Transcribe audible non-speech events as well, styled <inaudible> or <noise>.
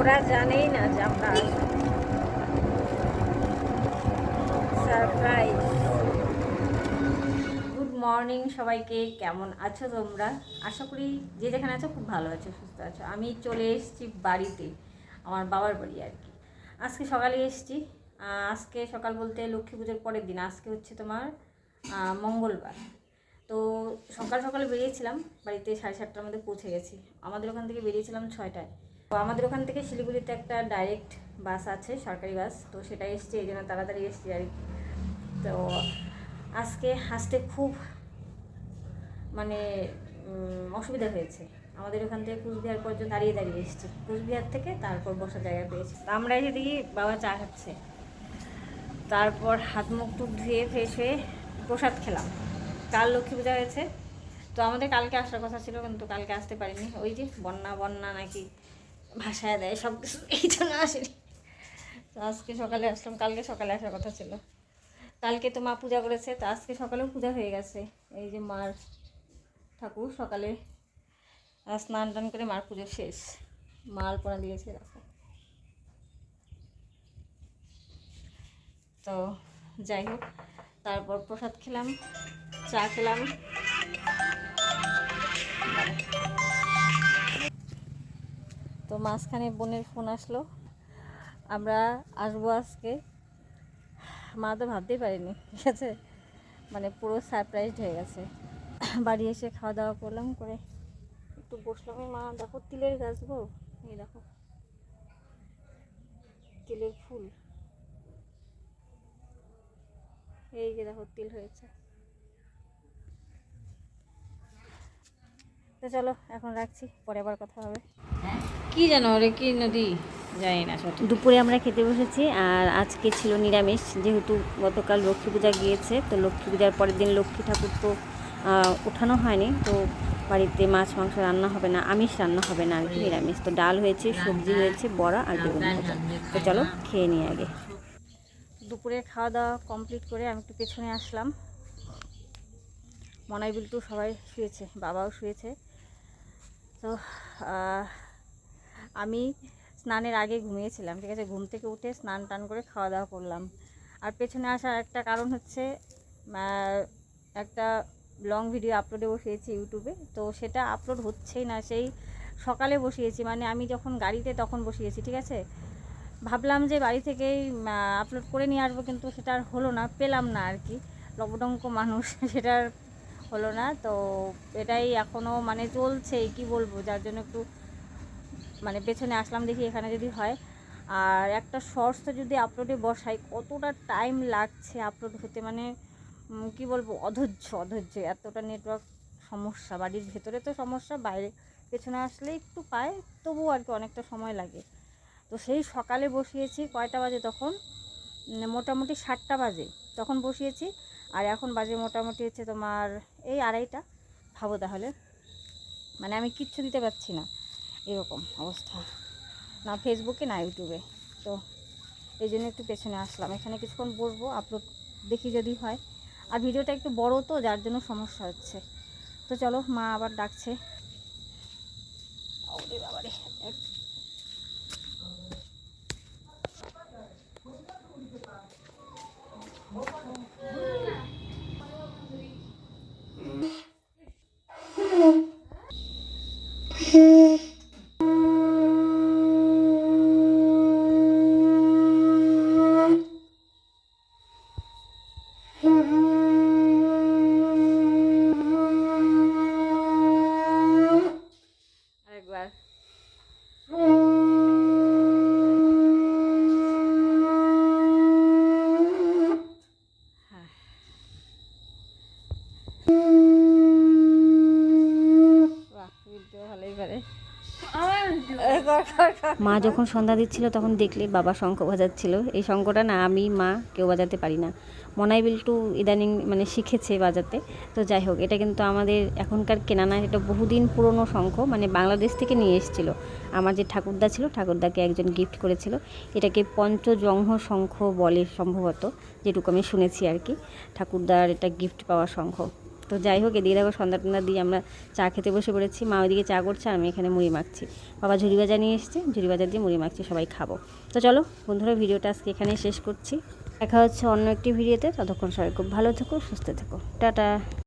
ওরা জানেই না যে আমরা সারপ্রাইজ। গুড মর্নিং সবাইকে, কেমন আছো তোমরা? আশা করি যে যেখানে আছো খুব ভালো আছো, সুস্থ আছো। আমি চলে এসেছি বাড়িতে, আমার বাবার বাড়ি আর কি। আজকে সকালে এসেছি। আজকে সকাল বলতে লক্ষ্মী পুজোর পরের দিন। আজকে হচ্ছে তোমার মঙ্গলবার। তো সকাল সকালে বেরিয়েছিলাম, বাড়িতে সাড়ে সাতটার মধ্যে পৌঁছে গেছি। আমাদের ওখান থেকে বেরিয়েছিলাম ছয়টায়। তো আমাদের ওখান থেকে শিলিগুড়িতে একটা ডাইরেক্ট বাস আছে, সরকারি বাস তো সেটা এসছে, এই জন্য তাড়াতাড়ি এসছি আর তো আজকে আসতে খুব মানে অসুবিধা হয়েছে। আমাদের ওখান থেকে কুচবিহার পর্যন্ত দাঁড়িয়ে দাঁড়িয়ে এসেছি। কুচবিহার থেকে তারপর বসার জায়গা পেয়েছি। আমরা এসে দেখি বাবা চা খাচ্ছে। তারপর হাত মুখ টুক ধুয়ে ফ্রেশ হয়ে প্রসাদ খেলাম। কাল লক্ষ্মী পূজা হয়েছে। তো আমাদের কালকে আসার কথা ছিল, কিন্তু কালকে আসতে পারিনি। ওই যে বন্যা বন্যা নাকি ভাষায় দেয়, সব কিছু এই জন্য আসেনি। তো আজকে সকালে আসলাম, কালকে সকালে আসার কথা ছিল। কালকে তো মা পূজা করেছে, তো আজকে সকালেও পূজা হয়ে গেছে। এই যে মার ঠাকুর সকালে স্নান টান করে মার পুজো শেষ। মা আলপনা দিয়েছে, দেখো। তো যাই হোক তারপর প্রসাদ খেলাম, চা খেলাম। তো মাঝখানে বোনের ফোন আসলো। আমরা আসব আজকে। মা তো ভাবতেই পারিনি, ঠিক আছে? মানে পুরো সারপ্রাইজড হয়ে গেছে। বাড়ি এসে খাওয়া দাওয়া করলাম করে একটু বসলাম। মা, দেখো তিলের গাছ গো। এই দেখো, তিলের ফুল। এই যে দেখো তিল হয়েছে। তো চলো এখন রাখছি পরে আবার কথা হবে। কি জানো রে কি নদী? জানি না দুপুরে আমরা খেতে বসেছি আর আজকে ছিল নিরামিষ যেহেতু গতকাল লক্ষ্মী পূজা গিয়েছে তো লক্ষ্মী পূজার পরের দিন লক্ষ্মী ঠাকুর তো ওঠানো হয়নি তো বাড়িতে মাছ মাংস রান্না হবে না আমিষ রান্না হবে না আর কি নিরামিষ। তো ডাল হয়েছে সবজি হয়েছে বড়া আর বেগুন তো চলো খেয়ে নিই আগে। দুপুরে খাওয়া দাওয়া কমপ্লিট করে আমি একটু পেছনে আসলাম। মনাই বিল্টু সবাই শুয়েছে, বাবাও শুয়েছে। তো আমি স্নানের আগে ঘুমিয়েছিলাম, ঠিক আছে? ঘুম থেকে উঠে স্নান টান করে খাওয়া দাওয়া করলাম। আর পেছনে আসার একটা কারণ হচ্ছে একটা লং ভিডিও আপলোডে বসিয়েছি ইউটিউবে, তো সেটা আপলোড হচ্ছেই না। সেই সকালে বসিয়েছি মানে আমি যখন গাড়িতে তখন বসিয়েছি, ঠিক আছে? ভাবলাম যে বাড়ি থেকেই আপলোড করে নিয়ে আসব, কিন্তু সেটা আর হলো না, পেলাম না আর কি। লবডঙ্ক মানুষ, <laughs> সেটা হলো না। তো এটাই এখনও মানে চলছে, কি বলব? যার জন্য একটু মানে পেছনে আসলাম, দেখি এখানে যদি হয়। আর একটা শর্টসটা যদি আপলোডে বসাই, কতটা টাইম লাগছে আপলোড হতে? মানে কি বলব? অধৈর্য অধৈর্য। এতটা নেটওয়ার্ক সমস্যা। বাড়ির ভেতরে তো সমস্যা, বাইরে, পেছনে আসলে একটু পায়, তবুও আর কি অনেকটা সময় লাগে। তো সেই সকালে বসিয়েছি, কয়টা বাজে তখন? মোটামুটি সাতটা বাজে তখন বসিয়েছি। আর এখন বাজে মোটামুটি হচ্ছে তোমার এই আড়াইটা। ভাবো তাহলে। মানে আমি কিচ্ছু দিতে পারছি না। এরকম অবস্থা। না ফেসবুকে না ইউটিউবে তো এই জন্য একটু পেছনে আসলাম। এখানে কিছুক্ষণ বসবো আপলোড দেখি যদি হয়। আর ভিডিওটা একটু বড় তো, যার জন্য সমস্যা হচ্ছে। তো চলো, মা আবার ডাকছে। here. মা যখন সন্ধ্যা দিচ্ছিল, তখন দেখলে বাবা শঙ্খ বাজাচ্ছিল। এই শঙ্খটা না আমি, মা কেউ বাজাতে পারি না। মনাই বিল্টু ইদানিং মানে শিখেছে বাজাতে। তো যাই হোক, এটা কিন্তু আমাদের এখনকার কেনা না এটা বহুদিন পুরনো শঙ্খ মানে বাংলাদেশ থেকে নিয়ে এসেছিল। আমার যে ঠাকুরদা ছিল, ঠাকুরদাকে একজন গিফট করেছিল। এটাকে পঞ্চজংহ শঙ্খ বলে সম্ভবত, যেটুকু আমি শুনেছি আর কি। ঠাকুরদার এটা গিফট পাওয়া শঙ্খ। তো যাই হোক, এদিকে দেখো সন্ধ্যা টন্দা দিয়ে আমরা চা খেতে বসে পড়েছি। মা ওইদিকে চা করছে, আমি এখানে মুড়ি মাখছি। বাবা ঝুড়ি বাজার নিয়ে এসছে, ঝুড়ি বাজার দিয়ে মুড়ি মাখছি, সবাই খাব। তো চলো বন্ধুরা, ভিডিওটা আজকে এখানে শেষ করছি। দেখা হচ্ছে অন্য একটি ভিডিওতে, ততক্ষণ সবাই খুব ভালো থেকো, সুস্থ থেকো। টাটা।